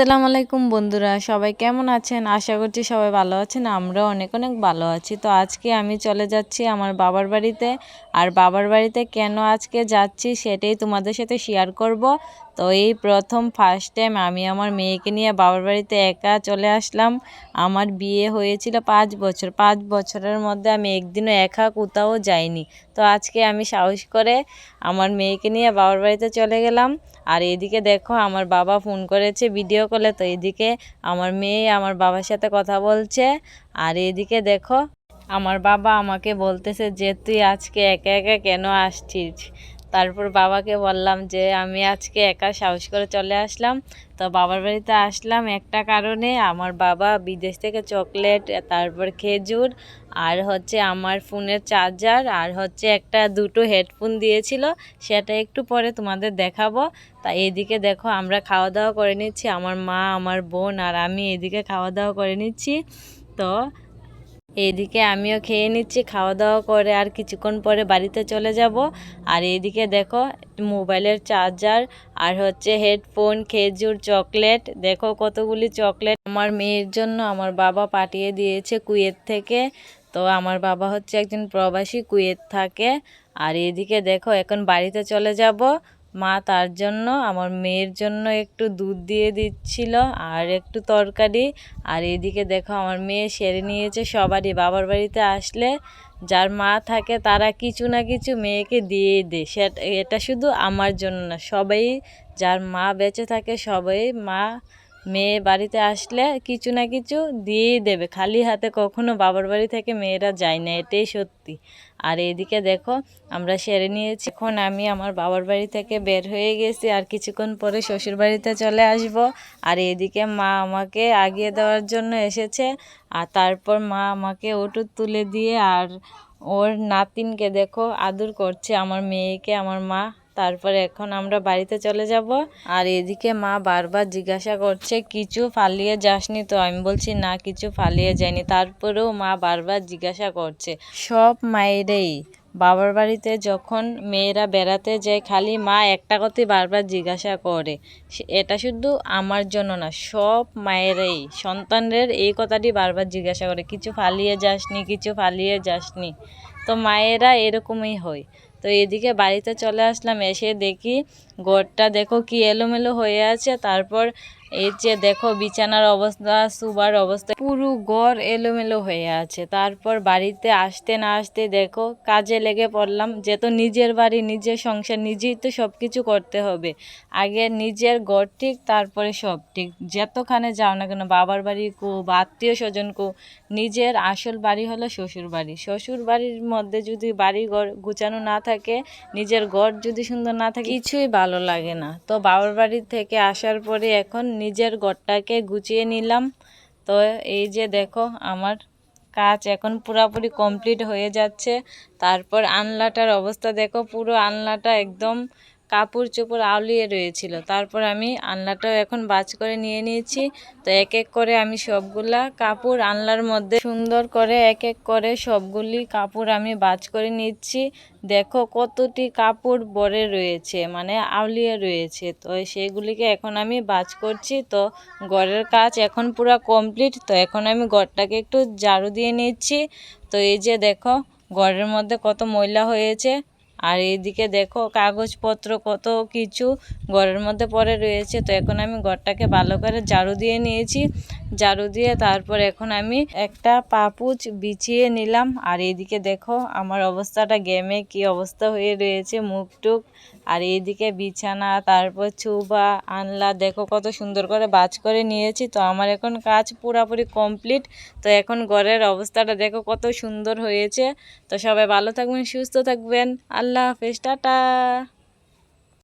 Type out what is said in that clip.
আসসালামু আলাইকুম বন্ধুরা, সবাই কেমন আছেন? আশা করছি সবাই ভালো আছেন, আমরাও অনেক অনেক ভালো আছি। তো আজকে আমি চলে যাচ্ছি আমার বাবার বাড়িতে। আর বাবার বাড়িতে কেন আজকে যাচ্ছি সেটাই তোমাদের সাথে শেয়ার করব। তো এই প্রথম ফার্স্ট টাইম আমি আমার মেয়েকে নিয়ে বাবার বাড়িতে একা চলে আসলাম। আমার বিয়ে হয়েছিল পাঁচ বছর। পাঁচ বছরের মধ্যে আমি একদিনও একা কোথাও যাইনি। তো আজকে আমি সাহস করে আমার মেয়েকে নিয়ে বাবার বাড়িতে চলে গেলাম। আর এদিকে দেখো আমার বাবা ফোন করেছে ভিডিও কলে তো এদিকে আমার মেয়ে আমার বাবার সাথে কথা বলছে। আর এদিকে দেখো, আমার বাবা আমাকে বলতেছে যে, তুই আজকে একা একা কেন আসছিস? তারপর বাবাকে বললাম যে, আমি আজকে একা সাহস করে চলে আসলাম। তো বাবার বাড়িতে আসলাম একটা কারণে। আমার বাবা বিদেশ থেকে চকলেট, তারপর খেজুর, আর হচ্ছে আমার ফোনের চার্জার, আর হচ্ছে একটা দুটো হেডফোন দিয়েছিল। সেটা একটু পরে তোমাদের দেখাবো। তা এদিকে দেখো, আমরা খাওয়া দাওয়া করে নিচ্ছি। আমার মা, আমার বোন আর আমি এদিকে খাওয়া দাওয়া করে নিচ্ছি। তো এইদিকে আমিও খেয়ে নিচ্ছি খাওয়া দাওয়া করে আর কিছুক্ষণ পরে বাড়িতে চলে যাব। আর এইদিকে দেখো, মোবাইলের চার্জার আর হচ্ছে হেডফোন, খেজুর, চকলেট। দেখো কতগুলি চকলেট আমার মেয়ের জন্য আমার বাবা পাঠিয়ে দিয়েছে কুয়েত থেকে। তো আমার বাবা হচ্ছে একজন প্রবাসী কুয়েত থাকে। আর এদিকে দেখো, এখন বাড়িতে চলে যাব। মা তার জন্য, আমার মেয়ের জন্য একটু দুধ দিয়ে দিচ্ছিল আর একটু তরকারি। আর এদিকে দেখো আমার মেয়ে সেরে নিয়েছে সবারই, বাবার বাড়িতে আসলে যার মা থাকে তারা কিছু না কিছু মেয়েকে দিয়ে দেয়। সেটা, এটা শুধু আমার জন্য না, সবাই যার মা বেঁচে থাকে সবাই মা মেয়ে বাড়িতে আসলে কিছু না কিছু দিয়েই দেবে। খালি হাতে কখনো বাবার বাড়ি থেকে মেয়েরা যায় না, এটাই সত্যি। আর এদিকে দেখো, আমরা সেরে নিয়েছি। এখন আমি আমার বাবার বাড়ি থেকে বের হয়ে গেছি আর কিছুক্ষণ পরে শ্বশুর বাড়িতে চলে আসব। আর এদিকে মা আমাকে আগিয়ে দেওয়ার জন্য এসেছে। আর তারপর মা আমাকে ওটু তুলে দিয়ে আর ওর নাতিনকে দেখো আদর করছে, আমার মেয়েকে, আমার মা। তারপরে এখন আমরা বাড়িতে চলে যাব। আর এদিকে মা বারবার জিজ্ঞাসা করছে, কিছু ফালিয়ে যাসনি তো? আমি বলছি, না, কিছু ফালিয়ে যায়নি তারপরেও মা বারবার জিজ্ঞাসা করছে, সব মায়েরই? বাবার বাড়িতে যখন মেয়েরা বেড়াতে যায়, খালি মা একটা কথাই বারবার জিজ্ঞাসা করে এটা শুধু আমার জন্য না, সব মায়েরাই? সন্তানদের এই কথাটি বারবার জিজ্ঞাসা করে, কিছু ফালিয়ে যাসনি, কিছু ফালিয়ে যাসনি? তো মায়েরা এরকমই হয়। তো এদিকে বাড়িতে চলে আসলাম এসে দেখি ঘরটা দেখো কি এলোমেলো হয়ে আছে তারপর এই যে দেখো বিছানার অবস্থা, সুবার অবস্থা, পুরো ঘর এলোমেলো হয়ে আছে। তারপর বাড়িতে আসতে না আসতে দেখো, কাজে লেগে পড়লাম যেহেতু নিজের বাড়ি, নিজের সংসার, নিজেই তো সব কিছু করতে হবে। আগে নিজের ঘর ঠিক, তারপরে সব ঠিক। যেতখানে যাও না কেন, বাবার বাড়ি কো, বা আত্মীয় স্বজন কো, নিজের আসল বাড়ি হলো শ্বশুর বাড়ি। শ্বশুর বাড়ির মধ্যে যদি বাড়ি ঘর গুছানো না থাকে, নিজের ঘর যদি সুন্দর না থাকে, কিছুই ভালো লাগে না। তো বাবার বাড়ি থেকে আসার পরে এখন নিজের ঘরটাকে গুছিয়ে নিলাম। তো এই যে দেখো, আমার কাজ এখন পুরাপুরি কমপ্লিট হয়ে যাচ্ছে। তারপর আনলাটার অবস্থা দেখো, পুরো আনলাটা একদম কাপড় চোপড় আউলিয়ে রয়েছিল। তারপর আমি আনলাটাও এখন বাজ করে নিয়ে নিয়েছি। তো এক এক করে আমি সবগুলা কাপড় আনলার মধ্যে সুন্দর করে এক এক করে সবগুলি কাপড় আমি বাজ করে নিচ্ছি। দেখো কতটি কাপড় বরে রয়েছে মানে আউলিয়ে রয়েছে। তো সেগুলিকে এখন আমি বাজ করছি। তো ঘরের কাজ এখন পুরো কমপ্লিট। তো এখন আমি ঘরটাকে একটু ঝাড়ু দিয়ে নিচ্ছি। তো এই যে দেখো, ঘরের মধ্যে কত ময়লা হয়েছে। আর এইদিকে দেখো কাগজপত্র কত কিছু, ঘরের মধ্যে পড়ে রয়েছে। তো এখন আমি ঘরটাকে ভালো করে ঝাড়ু দিয়ে নিয়েছি। ঝাড়ু দিয়ে তারপর এখন আমি একটা পাপুচ বিছিয়ে নিলাম। আর এইদিকে দেখো আমার অবস্থাটা গেমে কি অবস্থা হয়ে রয়েছে, মুখ টুক। আর এইদিকে বিছানা, তারপর ছুবা আনলা, দেখো কত সুন্দর করে বাজ করে নিয়েছি। তো আমার এখন কাজ পুরাপুরি কমপ্লিট। তো এখন ঘরের অবস্থাটা দেখো কত সুন্দর হয়েছে। তো সবাই ভালো থাকবেন, সুস্থ থাকবেন। আল্লাহ হাফেজ, টাটা।